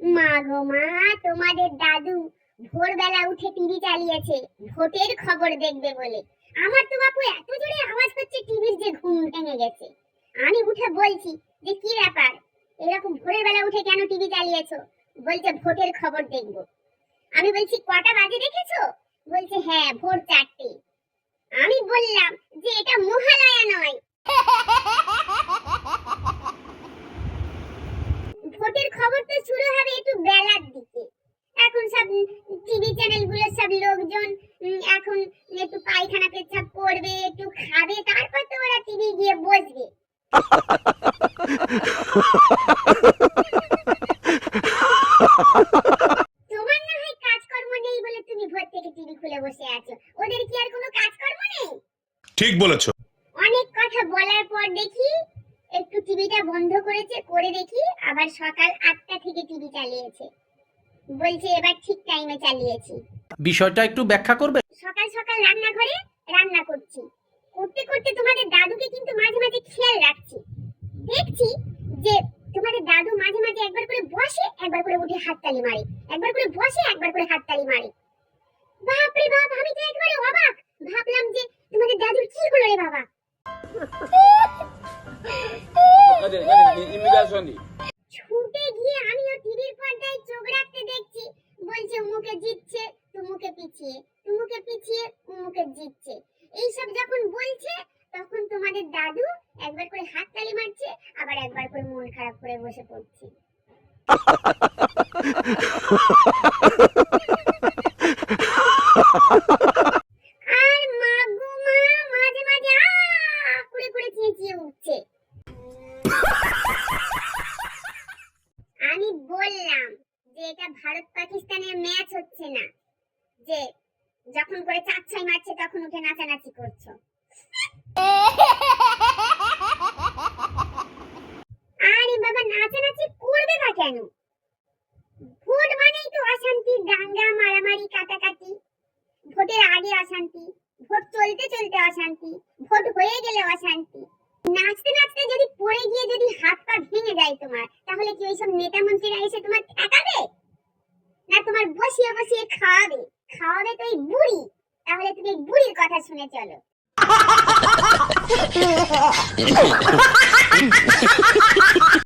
মা গো মা, তোমাদের দাদু ভোরবেলা উঠে টিভি চালিয়েছে, ভোটের খবর দেখবে বলে। আমার তো বাপু এত জোরে আওয়াজ করছে, টিভির যে ঘুম ভেঙে গেছে। আমি উঠে বলছি, যে কি ব্যাপার? এরকম ভোরের বেলা উঠে কেন টিভি চালিয়েছো? বলছে, ভোটের খবর দেখব। আমি বলছি, কটা বাজে দেখেছ? বলছে হ্যাঁ ভোর চারটে। আমি বললাম, যে এটা মহালয়া নয় ভোটের খবর তো শুরু হবে একটু বেলার দিকে এখন সব টিভি চ্যানেলগুলো সব লোকজন এখন একটু পায়খানা পেচ্ছাপ করবে একটু খাবে তারপর তো ওরা টিভি গিয়ে বসবে। তোমার না হয় কাজকর্ম নেই বলে তুমি ভোর থেকে টিভি খুলে বসে আছো। ওদের কি আর কোনো কাজকর্ম নেই? ঠিক বলেছ। অনেক কথা বলার পর দেখি একটু টিভিটা বন্ধ করেছে করে দেখি আবার সকাল আটটা থেকে টিভি চালিয়েছে। বলছে এবার ঠিক টাইমে চালিয়েছি। বিষয়টা একটু ব্যাখ্যা করবে? সকাল সকাল রান্নাঘরে রান্না করছি। করতে করতে তোমাদের দাদুকে কিন্তু মাঝে মাঝে খেয়াল রাখছি। দেখছি যে তোমাদের দাদু মাঝে মাঝে একবার করে বসে একবার করে উঠে হাততালি মারে। একবার করে বসে একবার করে হাততালি মারে। বাপ রে বাপ আমি তো একবারে অবাক। ভাবলাম যে তোমাদের দাদুর কি হলো রে বাবা? kadın, imitasyon পিছিয়ে তুমুকে পিছিয়ে মুখে জিতছে। এইসব যখন বলছে, তখন তোমাদের দাদু একবার করে হাত তালি মারছে, আবার একবার করে মন খারাপ করে বসে পড়ছে। আর মাগো মা, মাঝে মাঝে আ করে করে চেঁচিয়ে উঠছে। আমি বললাম যে এটা ভারত পাকিস্তানের ম্যাচ হচ্ছে না। যে যখন করে চার ছয় মারছে, তখন উঠে নাচানাচি করছ। আরে বাবা, নাচানাচি করবে না কেন? ভোট মানেই তো অশান্তি, দাঙ্গা, মারামারি, কাটাকাটি। ভোটের আগে অশান্তি, ভোট চলতে চলতে অশান্তি, ভোট হয়ে গেলে অশান্তি। নাচতে নাচতে যদি পড়ে গিয়ে যদি হাত পা ভেঙে যায় তোমার, তাহলে কি ওইসব নেতা মন্ত্রীরা এসে তোমার ঠেকাবে? না তোমার বসিয়ে বসিয়ে খাওয়াবে? খাওয়াবে তো এই বুড়ি। তাহলে তুমি বুড়ির কথা শুনে চলো।